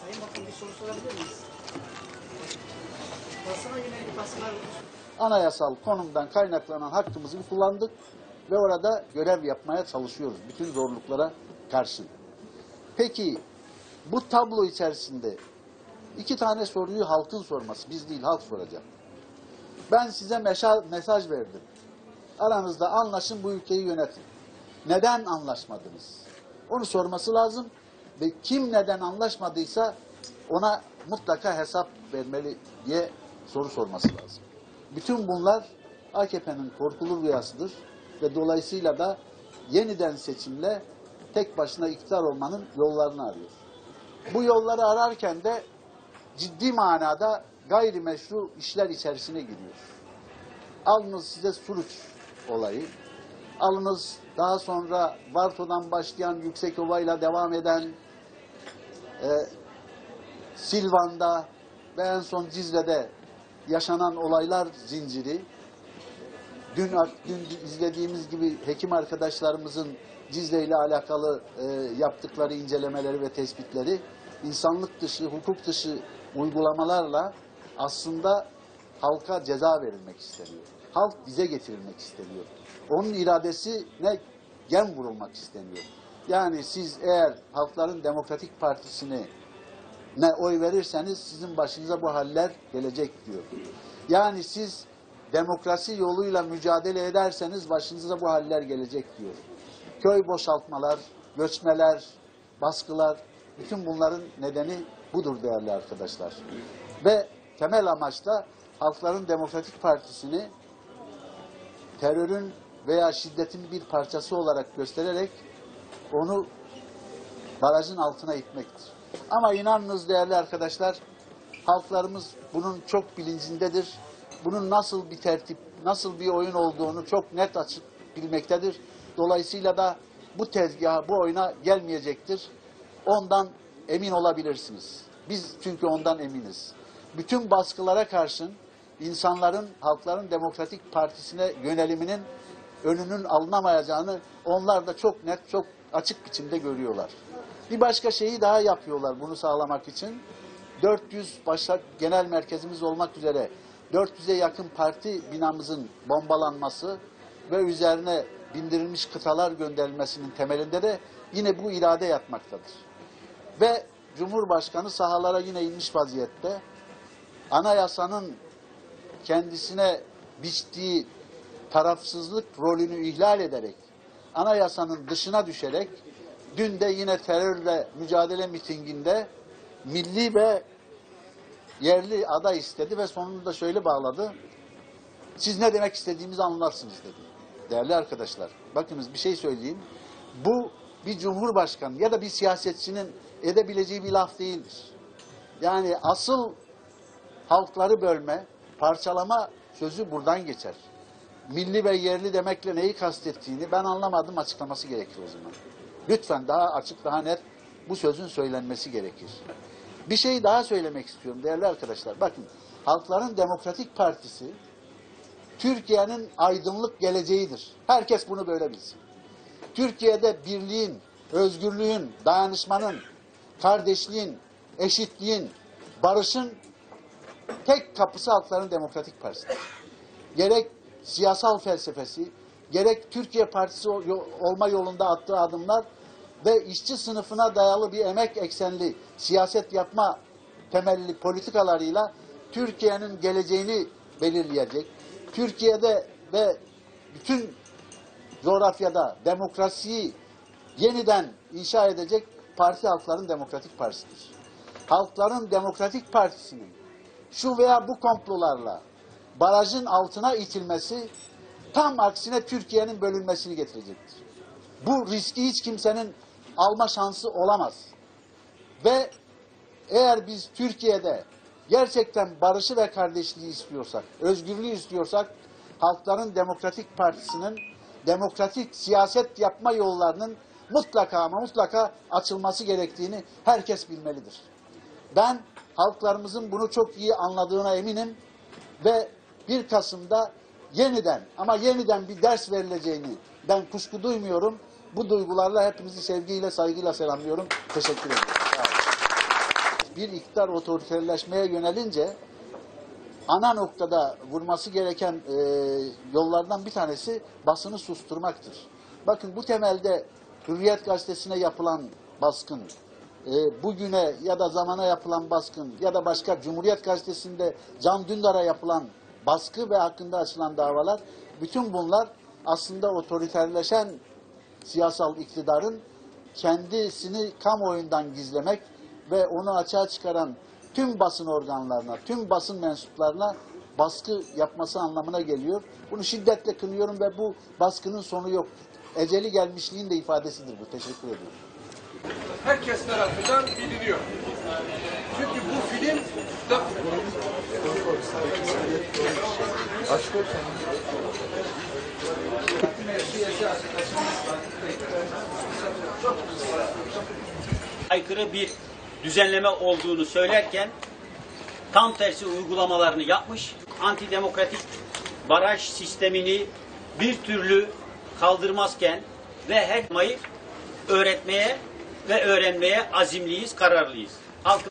Sayın Bakan bir soru sorabilir miyiz? Basına yönelik basınlar Anayasal konumdan kaynaklanan hakkımızı kullandık ve orada görev yapmaya çalışıyoruz bütün zorluklara karşı. Peki bu tablo içerisinde iki tane soruyu halkın sorması, biz değil halk soracak. Ben size mesaj verdim. Aranızda anlaşın bu ülkeyi yönetin. Neden anlaşmadınız? Onu sorması lazım ve kim neden anlaşmadıysa ona mutlaka hesap vermeli diye soru sorması lazım. Bütün bunlar AKP'nin korkulu rüyasıdır ve dolayısıyla da yeniden seçimle tek başına iktidar olmanın yollarını arıyor. Bu yolları ararken de ciddi manada gayrimeşru işler içerisine giriyor. Alınız size Suruç olayı, alınız daha sonra Varto'dan başlayan Yüksekova ile devam eden e, Silvan'da ve en son Cizre'de yaşanan olaylar zinciri, dün, dün izlediğimiz gibi hekim arkadaşlarımızın Cizre ile alakalı e, yaptıkları incelemeleri ve tespitleri insanlık dışı, hukuk dışı uygulamalarla aslında halka ceza verilmek isteniyor. Halk bize getirilmek isteniyor. Onun iradesine gem vurulmak isteniyor. Yani siz eğer Halkların Demokratik Partisi'ni ne oy verirseniz sizin başınıza bu haller gelecek diyor. Yani siz demokrasi yoluyla mücadele ederseniz başınıza bu haller gelecek diyor. Köy boşaltmalar, göçmeler, baskılar, bütün bunların nedeni budur değerli arkadaşlar. Ve temel amaç da Halkların Demokratik Partisi'ni terörün veya şiddetin bir parçası olarak göstererek onu barajın altına itmektir. Ama inanınız değerli arkadaşlar, halklarımız bunun çok bilincindedir. Bunun nasıl bir tertip, nasıl bir oyun olduğunu çok net açık bilmektedir. Dolayısıyla da bu tezgaha, bu oyuna gelmeyecektir. Ondan emin olabilirsiniz. Biz çünkü ondan eminiz. Bütün baskılara karşın insanların, halkların demokratik partisine yöneliminin önünün alınamayacağını onlar da çok net, çok açık biçimde görüyorlar. Bir başka şeyi daha yapıyorlar bunu sağlamak için. 400 başta genel merkezimiz olmak üzere 400'e yakın parti binamızın bombalanması ve üzerine bindirilmiş kıtalar gönderilmesinin temelinde de yine bu irade yatmaktadır. Ve Cumhurbaşkanı sahalara yine inmiş vaziyette. Anayasanın kendisine biçtiği tarafsızlık rolünü ihlal ederek, anayasanın dışına düşerek, dün de yine terörle mücadele mitinginde milli ve yerli aday istedi ve sonunda şöyle bağladı. Siz ne demek istediğimizi anlarsınız dedi. Değerli arkadaşlar, bakınız bir şey söyleyeyim. Bu bir cumhurbaşkanı ya da bir siyasetçinin edebileceği bir laf değildir. Yani asıl halkları bölme, parçalama sözü buradan geçer. Milli ve yerli demekle neyi kastettiğini ben anlamadım açıklaması gerekir o zaman. Lütfen daha açık, daha net bu sözün söylenmesi gerekir. Bir şey daha söylemek istiyorum değerli arkadaşlar. Bakın, Halkların Demokratik Partisi Türkiye'nin aydınlık geleceğidir. Herkes bunu böyle bilsin. Türkiye'de birliğin, özgürlüğün, dayanışmanın, kardeşliğin, eşitliğin, barışın tek kapısı Halkların Demokratik Partisi'dir. Gerek siyasal felsefesi, gerek Türkiye Partisi olma yolunda attığı adımlar ve işçi sınıfına dayalı bir emek eksenli siyaset yapma temelli politikalarıyla Türkiye'nin geleceğini belirleyecek. Türkiye'de ve bütün coğrafyada demokrasiyi yeniden inşa edecek parti Halkların Demokratik Partisi'dir. Halkların Demokratik Partisi'nin şu veya bu komplolarla barajın altına itilmesi tam aksine Türkiye'nin bölünmesini getirecektir. Bu riski hiç kimsenin alma şansı olamaz. Ve eğer biz Türkiye'de gerçekten barışı ve kardeşliği istiyorsak, özgürlüğü istiyorsak, Halkların Demokratik Partisi'nin demokratik siyaset yapma yollarının mutlaka ama mutlaka açılması gerektiğini herkes bilmelidir. Ben halklarımızın bunu çok iyi anladığına eminim ve 1 Kasım'da yeniden ama yeniden bir ders verileceğini ben kuşku duymuyorum. Bu duygularla hepinizi sevgiyle, saygıyla selamlıyorum. Teşekkür ederim. Bir iktidar otoriterleşmeye yönelince ana noktada vurması gereken e, yollardan bir tanesi basını susturmaktır. Bakın bu temelde Hürriyet Gazetesi'ne yapılan baskın, e, bugüne ya da zamana yapılan baskın ya da başka Cumhuriyet Gazetesi'nde Can Dündar'a yapılan baskı ve hakkında açılan davalar, bütün bunlar aslında otoriterleşen siyasal iktidarın kendisini kamuoyundan gizlemek ve onu açığa çıkaran tüm basın organlarına, tüm basın mensuplarına baskı yapması anlamına geliyor. Bunu şiddetle kınıyorum ve bu baskının sonu yok. Eceli gelmişliğin de ifadesidir bu. Teşekkür ediyorum. Herkes tarafından biliniyor. Çünkü bu film da aykırı bir düzenleme olduğunu söylerken tam tersi uygulamalarını yapmış. Antidemokratik baraj sistemini bir türlü kaldırmazken ve her mayı öğretmeye ve öğrenmeye azimliyiz, kararlıyız. Halkı